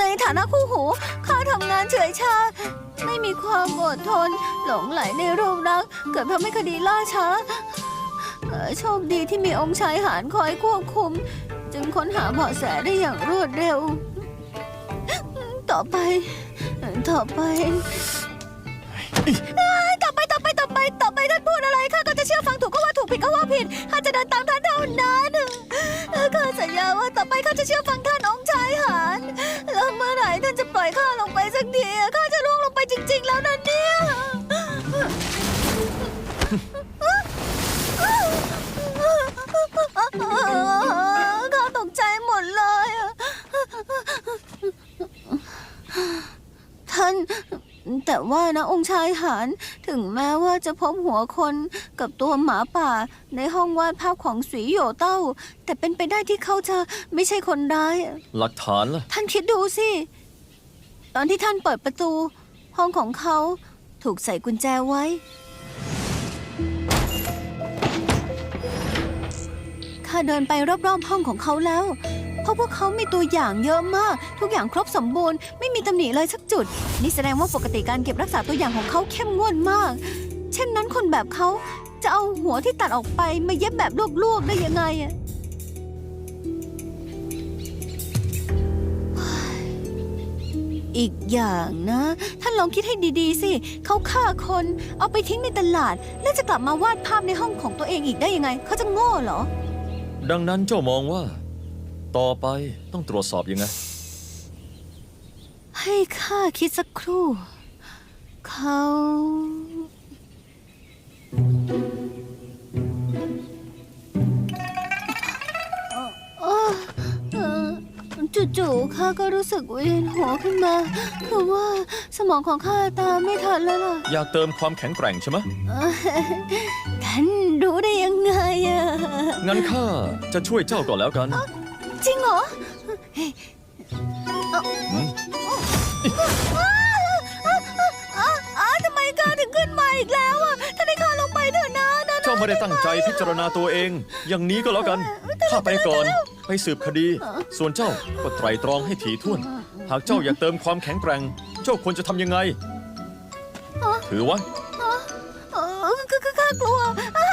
ในฐานะคู่หูข้าทำงานเฉอยชา ไม่มีความอดทน หลงไหลในรูปรัก เกิดทำให้คดีล่าช้าเอ่อโชคดีที่มีองค์ชายหารคอยควบคุม จึงค้นหาเบาะแสได้อย่างรวดเร็ว ต่อไป ต่อไปเอ้ยต่อไปต่อไปต่อไปต่อไปท่านพูดอะไรข้าก็จะเชื่อฟังถูกก็ว่าถูกผิดก็ว่าผิดข้าจะเดินตามท่านเท่านั้นเออข้าสัญญาว่าต่อไปข้าจะเชื่อฟังท่าน แต่ว่านะองค์ชายหานถึงแม้ว่าจะพบหัวคนกับตัวหมาป่าในห้องวาดภาพของสวีโหยเต้า แต่เป็นไปได้ที่เขาจะไม่ใช่คนร้ายอะหลักฐานล่ะ ท่านคิดดูสิ ตอนที่ท่านเปิดประตู ห้องของเขาถูกใส่กุญแจไว้ ข้าเดินไปรอบๆห้องของเขาแล้ว เพราะพวกเขามีตัวอย่างเยอะมาก ทุกอย่างครบสมบูรณ์ไม่มีตำหนิเลยสักจุด นี่แสดงว่าปกติการเก็บรักษาตัวอย่างของเขาเข้มงวดมาก เช่นนั้นคนแบบเขาจะเอาหัวที่ตัดออกไปมาเย็บแบบลวกๆได้ยังไงอะอีกอย่างนะ ท่านลองคิดให้ดีๆ สิ เขาฆ่าคนเอาไปทิ้งในตลาด แล้วจะกลับมาวาดภาพในห้องของตัวเองอีกได้ยังไง เขาจะโง่เหรอ ดังนั้นเจ้ามองว่า ต่อไปต้องตรวจสอบยังไง ให้ข้าคิดสักครู่ เขาเอ่อเอ่อจู่ๆข้าก็รู้สึกเวียนหัวขึ้นมา คือว่าสมองของข้าตามไม่ทันแล้วล่ะอยากเติมความแข็งแกร่งใช่ไหมเอ่อท่านรู้ได้ยังไงอะงั้นข้าจะช่วยเจ้าก่อนแล้วกัน จริงเหรออืมอ้าวอ้าวทำไมข้าถึงขึ้นมาอีกแล้วอะท่านให้ข้าลงไปเถอะนะนะนะเจ้าไม่ได้ตั้งใจพิจารณาตัวเอง อย่างนี้ก็แล้วกัน ข้าไปก่อนไปสืบคดี ส่วนเจ้าก็ไตรตรองให้ถี่ถ้วน หากเจ้าอยากเติมความแข็งแกร่ง เจ้าควรจะทำยังไง ถือไว้ข้าข้ากลัวอ้า